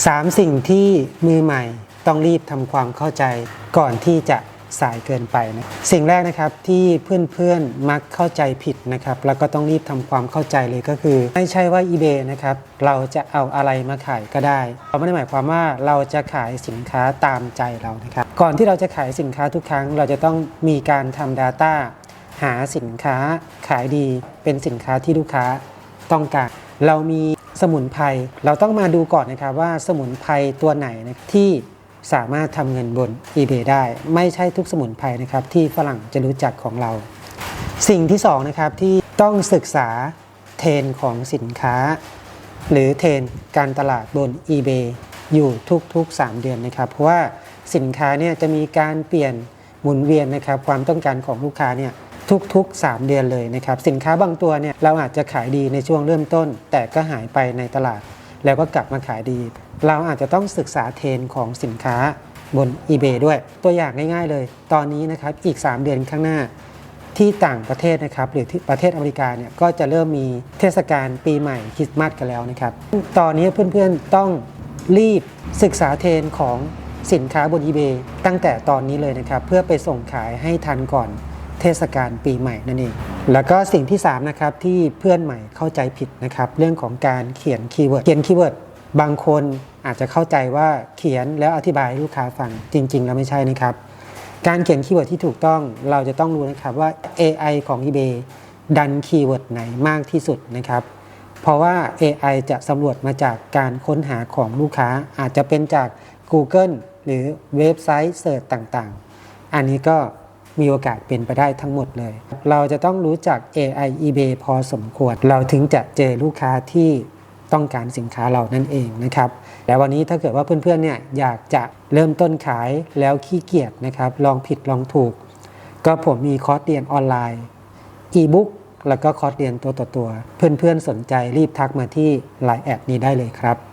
3 สิ่งที่มือใหม่ต้องรีบทำความเข้าใจก่อนที่จะสายเกินไปนะสิ่งแรกนะครับที่เพื่อนๆมักเข้าใจผิดนะครับ แล้วก็ต้องรีบทำความเข้าใจเลยก็คือ ไม่ใช่ว่า eBay นะครับเราจะเอาอะไรมาขายก็ได้เราไม่ได้หมายความว่าเราจะขายสินค้าตามใจเรานะครับ ก่อนที่เราจะขายสินค้าทุกครั้ง เราจะต้องมีการทำ Data หาสินค้าขายดีเป็นสินค้าที่ลูกค้าต้องการ เรามี สมุนไพรเราต้องมาดูก่อนนะครับว่าสมุนไพรตัวไหนนะที่สามารถทำเงินบน eBay ได้ ไม่ใช่ทุกสมุนไพรนะครับที่ฝรั่งจะรู้จักของเรา สิ่งที่สองนะครับที่ต้องศึกษาเทรนของสินค้า หรือเทรนการตลาดบน eBay อยู่ทุกๆ 3 เดือนนะครับ เพราะว่าสินค้าเนี่ยจะมีการเปลี่ยนหมุนเวียนนะครับความต้องการของลูกค้าเนี่ย ทุกๆ 3 เดือนเลยนะครับสินค้าบางตัวเนี่ยเราอาจจะขายดีในช่วงเริ่มต้น แต่ก็หายไปในตลาด แล้วก็กลับมาขายดี เราอาจจะต้องศึกษาเทรนของสินค้าบน eBay ด้วย ตัวอย่างง่ายๆเลย ตอนนี้นะครับอีก 3 เดือนข้างหน้าที่ต่างประเทศนะครับหรือที่ประเทศอเมริกาเนี่ยก็จะเริ่มมีเทศกาลปีใหม่คริสต์มาสกันแล้วนะครับ ตอนนี้เพื่อนๆต้องรีบศึกษาเทรนของสินค้าบน eBay ตั้งแต่ตอนนี้เลยนะครับ เพื่อไปส่งขายให้ทันก่อน เทศกาลปีใหม่นั่นเอง แล้วก็สิ่งที่3นะครับที่เพื่อนใหม่เข้าใจผิดนะครับเรื่องของการเขียนคีย์เวิร์ดเขียนคีย์เวิร์ดบางคนอาจจะเข้าใจว่าเขียนแล้วอธิบายให้ลูกค้าฟังจริง ๆ แล้วไม่ใช่นะครับการเขียนคีย์เวิร์ดที่ถูกต้องเราจะต้องรู้นะครับว่า AI ของ eBay ดันคีย์เวิร์ดไหนมากที่สุดนะครับเพราะว่า AI จะสำรวจมาจากการค้นหาของลูกค้าอาจจะเป็นจาก Google หรือเว็บไซต์เสิร์ชต่างๆ อันนี้ก็ มีโอกาสเป็นไปได้ทั้งหมดเลย เราจะต้องรู้จัก AI eBay พอสมควร เราถึงจะเจอลูกค้าที่ต้องการสินค้าเรานั่นเองนะครับและวันนี้ถ้าเกิดว่าเพื่อนๆเนี่ยอยากจะเริ่มต้นขายแล้วขี้เกียจนะครับ ลองผิดลองถูก ก็ผมมีคอร์สเรียนออนไลน์อีบุ๊กแล้วก็คอร์สเรียนตัวต่อตัว เพื่อนๆสนใจรีบทักมาที่ Line แอดนี้ได้เลยครับ